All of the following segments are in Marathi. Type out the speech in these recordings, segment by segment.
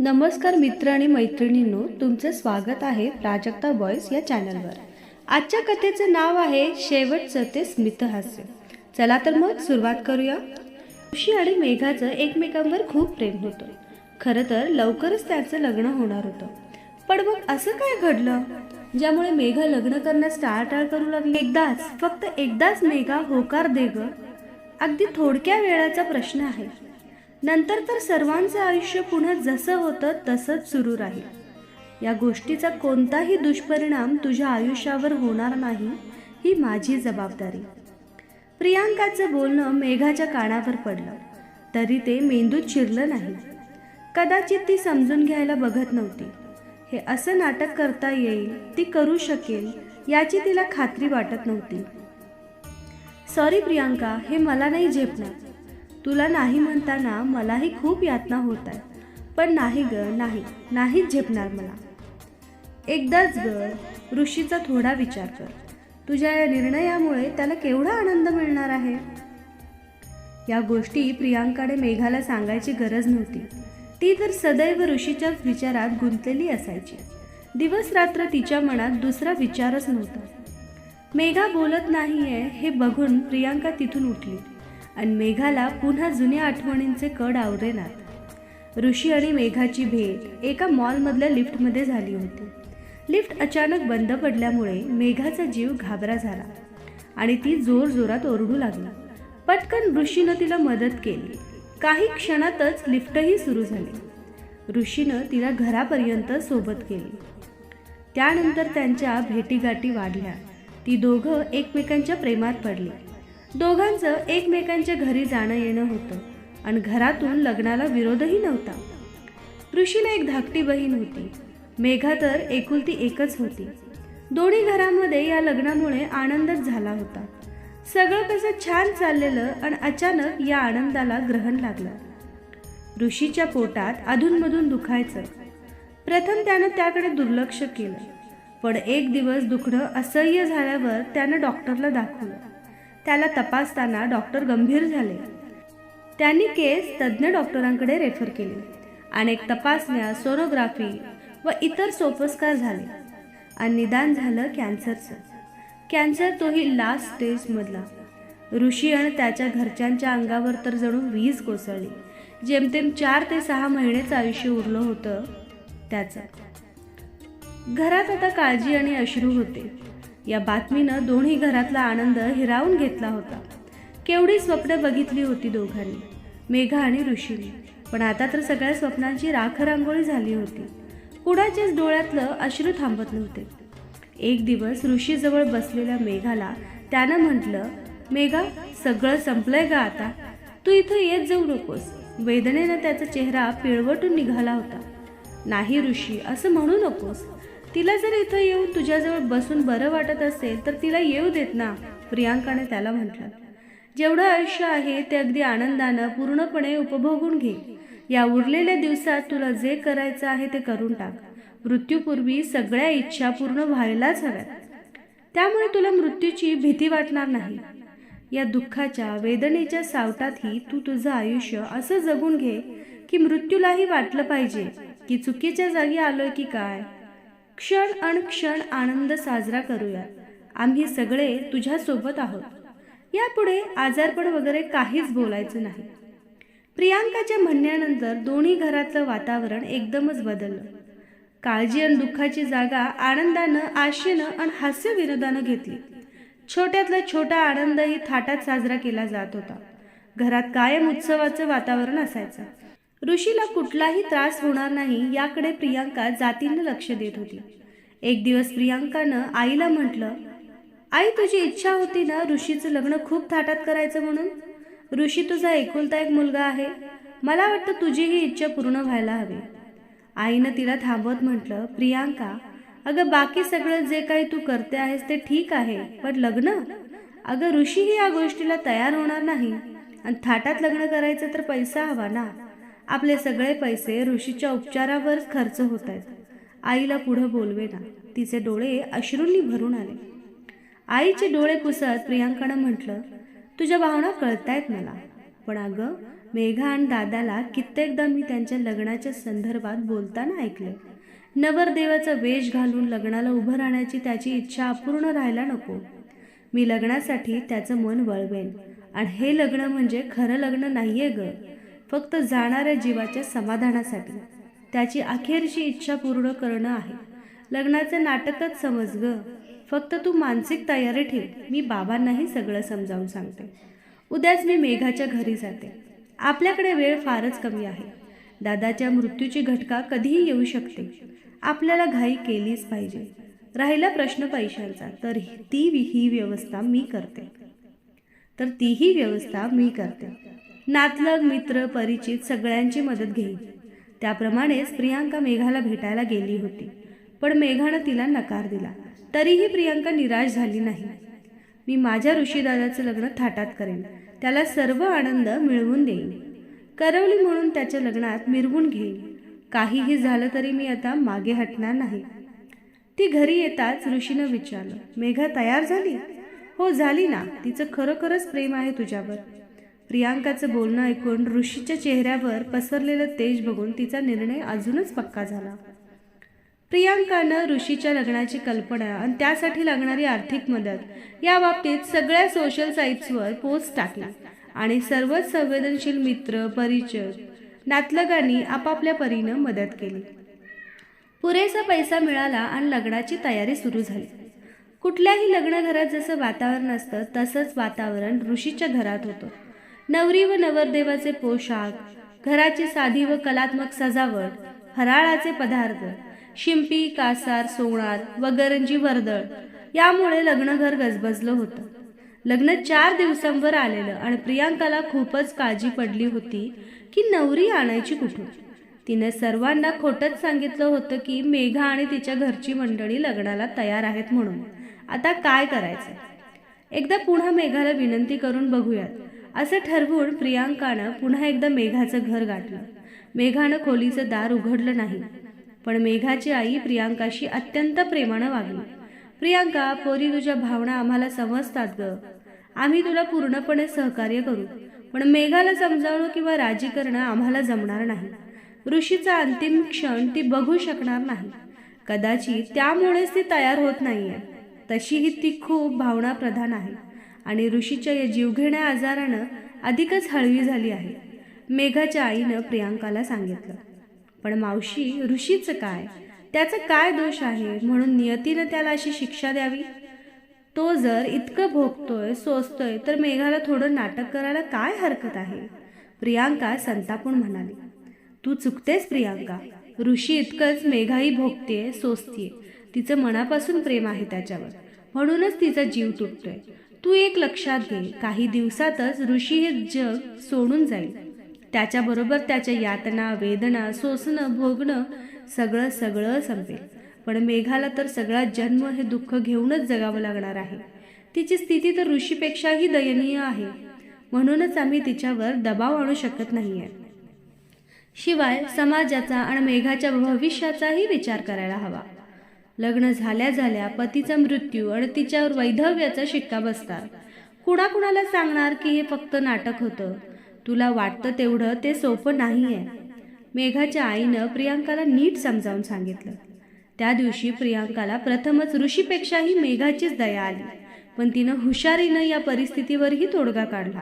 नमस्कार मित्र आणि मैत्रिणींनो तुमचं स्वागत आहे प्राजक्ता बॉयस या चॅनलवर. आजच्या कथेचं नाव आहे शेवटचं ते स्मितहास्य चला तर मग सुरुवात करूया. ऋषी आणि मेघाचं एकमेकांवर खूप प्रेम होतं. खरं तर लवकरच त्यांचं लग्न होणार होतं. पण मग असं काय घडलं? ज्यामुळे मेघा लग्न करण्यास टाळाटाळ करू लागली. एकदाच फक्त एकदाच मेघा होकार दे ग. अगदी थोडक्या वेळाचा प्रश्न आहे. नंतर तर सर्वांचं आयुष्य पुन्हा जसं होतं तसंच सुरू राहील. या गोष्टीचा कोणताही दुष्परिणाम तुझ्या आयुष्यावर होणार नाही ही माझी जबाबदारी. प्रियांकाचं बोलणं मेघाच्या कानावर पडलं. तरी ते मेंदूत शिरलं नाही. कदाचित ती समजून घ्यायला बघत नव्हती. हे असं नाटक करता येईल ती करू शकेल याची तिला खात्री वाटत नव्हती. सॉरी प्रियांका हे मला नाही झेपणार. तुला नाही म्हणताना मलाही खूप यातना होत आहे पण नाही ग नाही नाहीच झेपणार मला. एकदाच ग ऋषीचा थोडा विचार कर. तुझ्या या निर्णयामुळे त्याला केवढा आनंद मिळणार आहे? या गोष्टी प्रियांकाने मेघाला सांगायची गरज नव्हती. ती तर सदैव ऋषीच्याच विचारात गुंतलेली असायची. दिवस रात्र तिच्या मनात दुसरा विचारच नव्हता. मेघा बोलत नाहीये हे बघून प्रियांका तिथून उठली. आणि मेघाला पुन्हा जुन्या आठवणींचे कड आवरेनात ऋषी आणि मेघाची भेट एका मॉलमधल्या लिफ्टमध्ये झाली होती. लिफ्ट अचानक बंद पडल्यामुळे मेघाचा जीव घाबरा झाला आणि ती जोर जोरात ओरडू लागली. पटकन ऋषीनं तिला मदत केली. काही क्षणातच लिफ्टही सुरू झाली. ऋषीनं तिला घरापर्यंत सोबत केली. त्यानंतर त्यांच्या भेटीगाठी वाढल्या. ती दोघं एकमेकांच्या प्रेमात पडली. दोघांचं एकमेकांच्या घरी जाणं येणं होतं आणि घरातून लग्नाला विरोधही नव्हता. ऋषीला एक धाकटी बहीण होती. मेघा तर एकुलती एकच होती. दोन्ही घरामध्ये या लग्नामुळे आनंदच झाला होता. सगळं कसं छान चाललेलं आणि अचानक या आनंदाला ग्रहण लागलं. ऋषीच्या पोटात अधूनमधून दुखायचं. प्रथम त्यानं त्याकडे दुर्लक्ष केलं. पण एक दिवस दुखणं असह्य झाल्यावर त्यानं डॉक्टरला दाखवलं. त्याला तपासताना डॉक्टर गंभीर झाले. त्यांनी केस तज्ज्ञ डॉक्टरांकडे रेफर केले. अनेक तपासण्या सोनोग्राफी व इतर सोपस्कार झाले आणि निदान झालं कॅन्सरचं. कॅन्सर तोही लास्ट स्टेजमधला ऋषी आणि त्याच्या घरच्यांच्या अंगावर तर जणू वीज कोसळली. जेमतेम चार ते सहा महिनेचं आयुष्य उरलं होतं त्याचं. घरात आता काळजी आणि अश्रू होते. या बातमीनं दोन्ही घरातला आनंद हिरावून घेतला होता. केवढी स्वप्न बघितली होती दोघांनी मेघा आणि ऋषीने. पण आता तर सगळ्या स्वप्नांची राखरांगोळी झाली होती. कुणाच्याच डोळ्यातलं अश्रू थांबत नव्हते. एक दिवस ऋषीजवळ बसलेल्या मेघाला त्यानं म्हटलं मेघा सगळं संपलंय का आता? तू इथं येत जाऊ नकोस. वेदनेनं त्याचा चेहरा पिळवटून निघाला होता. नाही ऋषी असं म्हणू नकोस. तिला जर इथं येऊन तुझ्याजवळ बसून बरं वाटत असेल तर तिला येऊ देत ना प्रियांकाने त्याला म्हटलं. जेवढं आयुष्य आहे ते अगदी आनंदानं पूर्णपणे उपभोगून घे. या उरलेल्या दिवसात तुला जे करायचं आहे ते करून टाक. मृत्यूपूर्वी सगळ्या इच्छा पूर्ण व्हायलाच हव्यात. त्यामुळे तुला मृत्यूची भीती वाटणार नाही. या दुःखाच्या वेदनेच्या सावटातही तू तुझं आयुष्य असं जगून घे की मृत्यूलाही वाटलं पाहिजे की चुकीच्या जागी आलोय की काय? क्षण अण क्षण आनंद साजरा करूया. आम्ही सगळे तुझ्यासोबत आहोत. यापुढे आजारपण वगैरे काहीच बोलायचं नाही. प्रियांकाच्या म्हणण्यानंतर दोन्ही घरातलं वातावरण एकदमच बदललं. काळजी आणि दुःखाची जागा आनंदानं आशेनं आणि हास्यविनोदानं घेतली. छोट्यातला छोटा आनंदही थाटात साजरा केला जात होता. घरात कायम उत्सवाचं वातावरण असायचं. ऋषीला कुठलाही त्रास होणार नाही याकडे प्रियांका जातीनं लक्ष देत होती. एक दिवस प्रियांकानं आईला म्हटलं आई तुझी इच्छा होती ना ऋषीचं लग्न खूप थाटात करायचं म्हणून? ऋषी तुझा एकुलता एक मुलगा आहे. मला वाटतं तुझी ही इच्छा पूर्ण व्हायला हवी. आईनं तिला थांबवत म्हटलं प्रियांका अगं बाकी सगळं जे काही तू करते आहेस ते ठीक आहे पण लग्न? अगं ऋषीही या गोष्टीला तयार होणार नाही. आणि थाटात लग्न करायचं तर पैसा हवा ना. आपले सगळे पैसे ऋषीच्या उपचारावर खर्च होत आहेत आईला पुढं बोलवे ना तिचे डोळे अश्रूंनी भरून आले. आईचे डोळे पुसत प्रियांकानं म्हटलं तुझ्या भावना कळतायत मला. पण अगं मेघा आणि दादाला कित्येकदा मी त्यांच्या लग्नाच्या संदर्भात बोलताना ऐकलं नवरदेवाचा वेश घालून लग्नाला उभं राहण्याची त्याची इच्छा अपूर्ण राहायला नको. मी लग्नासाठी त्याचं मन वळवेन. आणि हे लग्न म्हणजे खरं लग्न नाहीये गं. फक्त जाणाऱ्या जीवाच्या समाधानासाठी. त्याची अखेरची इच्छा पूर्ण करणं आहे. लग्नाचं नाटकच समज ग. फक्त तू मानसिक तयारी ठेव. मी बाबांनाही सगळं समजावून सांगते. उद्याच मी मेघाच्या घरी जाते. आपल्याकडे वेळ फारच कमी आहे. दादाच्या मृत्यूची घटका कधीही येऊ शकते. आपल्याला घाई केलीच पाहिजे. राहिला प्रश्न पैशांचा तर ती ही व्यवस्था मी करते. तर तीही व्यवस्था मी करते. नातलग मित्र परिचित सगळ्यांची मदत घेईन त्याप्रमाणेच प्रियांका मेघाला भेटायला गेली होती पण मेघानं तिला नकार दिला. तरीही प्रियांका निराश झाली नाही. मी माझ्या ऋषीदादाचं लग्न थाटात करेन. त्याला सर्व आनंद मिळवून देईन. करवली म्हणून त्याच्या लग्नात मिरवून घेईन. काहीही झालं तरी मी आता मागे हटणार नाही. ती घरी येताच ऋषीनं विचारलं मेघा तयार झाली? हो झाली ना. तिचं खरोखरच प्रेम आहे तुझ्यावर. प्रियांकाचं बोलणं ऐकून ऋषीच्या चेहऱ्यावर पसरलेलं तेज बघून तिचा निर्णय अजूनच पक्का झाला. प्रियांकानं ऋषीच्या लग्नाची कल्पना आणि त्यासाठी लागणारी आर्थिक मदत या बाबतीत सगळ्या सोशल साईट्सवर पोस्ट टाकला आणि सर्वच संवेदनशील मित्र परिचय नातलगांनी आपापल्या परीनं मदत केली. पुरेसा पैसा मिळाला आणि लग्नाची तयारी सुरू झाली. कुठल्याही लग्नघरात जसं वातावरण असतं तसंच वातावरण ऋषीच्या घरात होतं. नवरी व नवरदेवाचे पोशाख घराची साधी व कलात्मक सजावट फराळाचे पदार्थ शिंपी कासार सोनार व गरंजी वर्दळ यामुळे लग्नघर गजबजलं होतं. लग्न चार दिवसांवर आलेलं आणि प्रियांकाला खूपच काळजी पडली होती की नवरी आणायची कुठून? तिने सर्वांना खोटच सांगितलं होतं की मेघा आणि तिच्या घरची मंडळी लग्नाला तयार आहेत म्हणून. आता काय करायचं? एकदा पुन्हा मेघाला विनंती करून बघूयात. असं ठरवून प्रियांकानं पुन्हा एकदा मेघाचं घर गाठलं. मेघानं खोलीचं दार उघडलं नाही. पण मेघाची आई प्रियांकाशी अत्यंत प्रेमानं वागली. प्रियांका पोरी तुझ्या भावना आम्हाला समजतात ग. आम्ही तुला पूर्णपणे सहकार्य करू. पण मेघाला समजावणं किंवा राजी करणं आम्हाला जमणार नाही. ऋषीचा अंतिम क्षण ती बघू शकणार नाही. कदाचित त्यामुळेच ती तयार होत नाहीये. तशीही ती खूप भावना प्रधान आहे. आणि ऋषीच्या या जीवघेण्या आजारानं अधिकच हळवी झाली आहे. मेघाच्या आईनं प्रियांकाला सांगितलं पण मावशी ऋषीचं काय? त्याचं काय दोष आहे म्हणून नियतीनं त्याला अशी शिक्षा द्यावी? तो जर इतकं भोगतोय सोसतोय तर मेघाला थोडं नाटक करायला काय हरकत आहे? प्रियांका संतापून म्हणाली तू चुकतेस प्रियांका. ऋषी इतकंच मेघाही भोगतेय सोसतीये. तिचं मनापासून प्रेम आहे त्याच्यावर. म्हणूनच तिचा जीव तुटतोय. तू एक लक्षात घे काही दिवसातच ऋषी हे जग सोडून जाईल. त्याच्याबरोबर त्याच्या यातना वेदना सोसणं भोगणं सगळं सगळं संपेल. पण मेघाला तर सगळा जन्म हे दुःख घेऊनच जगावं लागणार आहे. तिची स्थिती तर ऋषीपेक्षाही दयनीय आहे. म्हणूनच आम्ही तिच्यावर दबाव आणू शकत नाहीये. शिवाय समाजाचा आणि मेघाच्या भविष्याचाही विचार करायला हवा. लग्न झाल्या झाल्या पतीचा मृत्यू आणि तिच्यावर वैधव्याचा शिक्का बसतात. कुणाकुणाला सांगणार की हे फक्त नाटक होतं? तुला वाटतं तेवढं? ते सोपं नाही आहे मेघाच्या आईनं प्रियांकाला नीट समजावून सांगितलं. त्या दिवशी प्रियांकाला प्रथमच ऋषीपेक्षाही मेघाचीच दया आली. पण तिनं हुशारीनं या परिस्थितीवरही तोडगा काढला.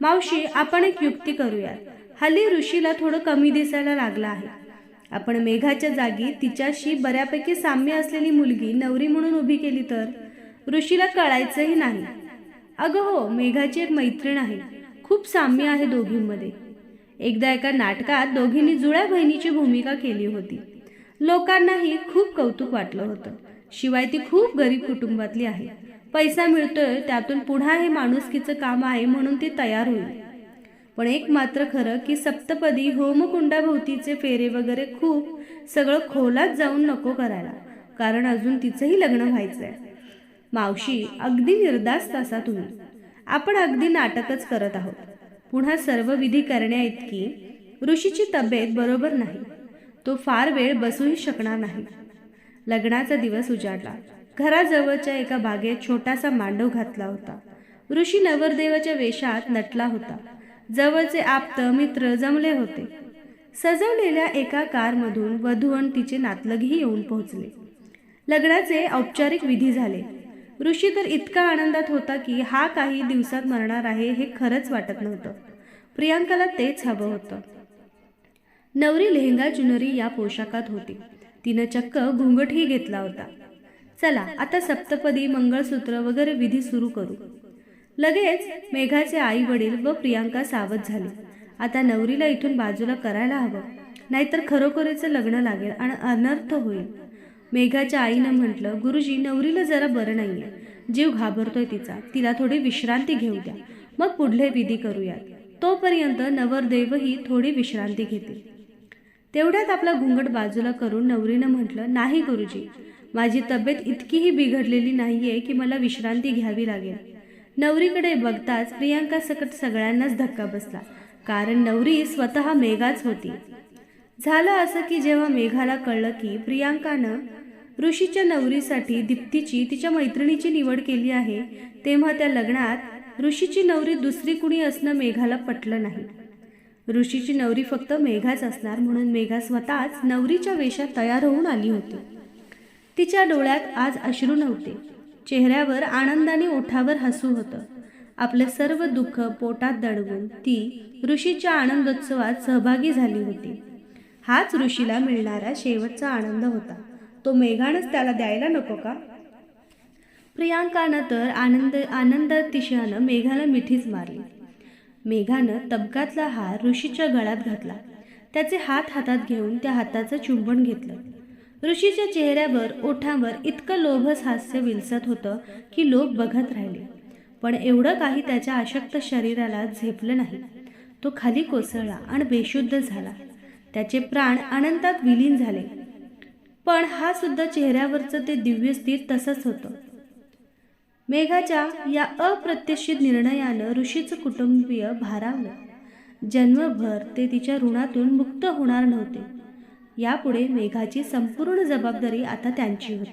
मावशी आपण एक युक्ती करूयात. हल्ली ऋषीला थोडं कमी दिसायला लागलं आहे. आपण मेघाच्या जागी तिच्याशी बऱ्यापैकी साम्य असलेली मुलगी नवरी म्हणून उभी केली तर? ऋषीला कळायचंही नाही. अगं हो मेघाची एक मैत्रीण आहे. खूप साम्य आहे दोघींमध्ये. एकदा एका नाटकात दोघींनी जुळ्या बहिणीची भूमिका केली होती. लोकांनाही खूप कौतुक वाटलं होतं. शिवाय ती खूप गरीब कुटुंबातली आहे. पैसा मिळतोय त्यातून पुन्हा हे माणुसकीचं काम आहे म्हणून ती तयार होईल. पण एक मात्र खरं की सप्तपदी होमकुंडाभोवतीचे फेरे वगैरे खूप सगळं खोलात जाऊन नको करायला कारण अजून तिचंही लग्न व्हायचंय. मावशी अगदी निर्दास्त असा तुम्ही. आपण अगदी नाटकच करत आहोत. पुन्हा सर्व विधी करण्या इतकी ऋषीची तब्येत बरोबर नाही. तो फार वेळ बसूही शकणार नाही. लग्नाचा दिवस उजाडला. घराजवळच्या एका बागेत छोटासा मांडव घातला होता. ऋषी नवरदेवाच्या वेशात नटला होता. जवळचे आप्त मित्र जमले होते. सजवलेल्या एका कारमधून वधू आणि तिचे नातलगही येऊन पोहोचले. लग्नाचे औपचारिक विधी झाले. ऋषी तर इतका आनंदात होता की हा काही दिवसात मरणार आहे हे खरंच वाटत नव्हतं. प्रियांकाला तेच हवं होतं. नवरी लेहंगा चुनरी या पोशाखात होती. तिनं चक्क घुंगटही घेतला होता. चला आता सप्तपदी मंगळसूत्र वगैरे विधी सुरू करू. लगेच मेघाचे आई वडील व प्रियांका सावध झाले. आता नवरीला इथून बाजूला करायला हवं. नाहीतर खरोखरीचं लग्न लागेल आणि अनर्थ होईल. मेघाच्या आईनं म्हटलं गुरुजी नवरीला जरा बरं नाहीये. जीव घाबरतोय तिचा. तिला थोडी विश्रांती घेऊ द्या. मग पुढले विधी करूयात. तोपर्यंत नवरदेवही थोडी विश्रांती घेतील. तेवढ्यात आपला घुंगट बाजूला करून नवरीनं म्हटलं नाही गुरुजी. माझी तब्येत इतकीही बिघडलेली नाहीये की मला विश्रांती घ्यावी लागेल. नवरीकडे बघताच प्रियांका सकट सगळ्यांनाच धक्का बसला. कारण नवरी स्वतः मेघाच होती. झालं असं की जेव्हा मेघाला कळलं की प्रियांकानं ऋषीच्या नवरीसाठी दीप्तीची तिच्या मैत्रिणीची निवड केली आहे तेव्हा त्या लग्नात ऋषीची नवरी दुसरी कुणी असणं मेघाला पटलं नाही. ऋषीची नवरी फक्त मेघाच असणार म्हणून मेघा स्वतःच नवरीच्या वेशात तयार होऊन आली होती. तिच्या डोळ्यात आज अश्रू नव्हते. चेहऱ्यावर आनंदाने ओठावर हसू होतं. आपले सर्व दुःख पोटात दडवून ती ऋषीच्या आनंदोत्सवात सहभागी झाली होती. हाच ऋषीला मिळणारा शेवटचा आनंद होता. तो मेघानच त्याला द्यायला नको का? प्रियांकानं तर आनंद आनंदातिशयानं मेघाला मिठीच मारली. मेघानं तबकातला हार ऋषीच्या गळ्यात घातला. त्याचे हात हातात घेऊन त्या हाताचं चुंबन घेतलं. ऋषीच्या चेहऱ्यावर ओठावर इतकं लोभस हास्य विलसत होतं की लोक बघत राहिले. पण एवढं काही त्याच्या अशक्त शरीराला झेपलं नाही. तो खाली कोसळला आणि बेशुद्ध झाला. त्याचे प्राण अनंतात विलीन झाले. पण हा सुद्धा चेहऱ्यावरचं ते दिव्य स्थिर तसंच होतं. मेघाच्या या अप्रत्याशित निर्णयानं ऋषीचं कुटुंबीय भारावलं. जन्मभर ते तिच्या ऋणातून मुक्त होणार नव्हते. यापुढे मेघाची संपूर्ण जबाबदारी आता त्यांची होती.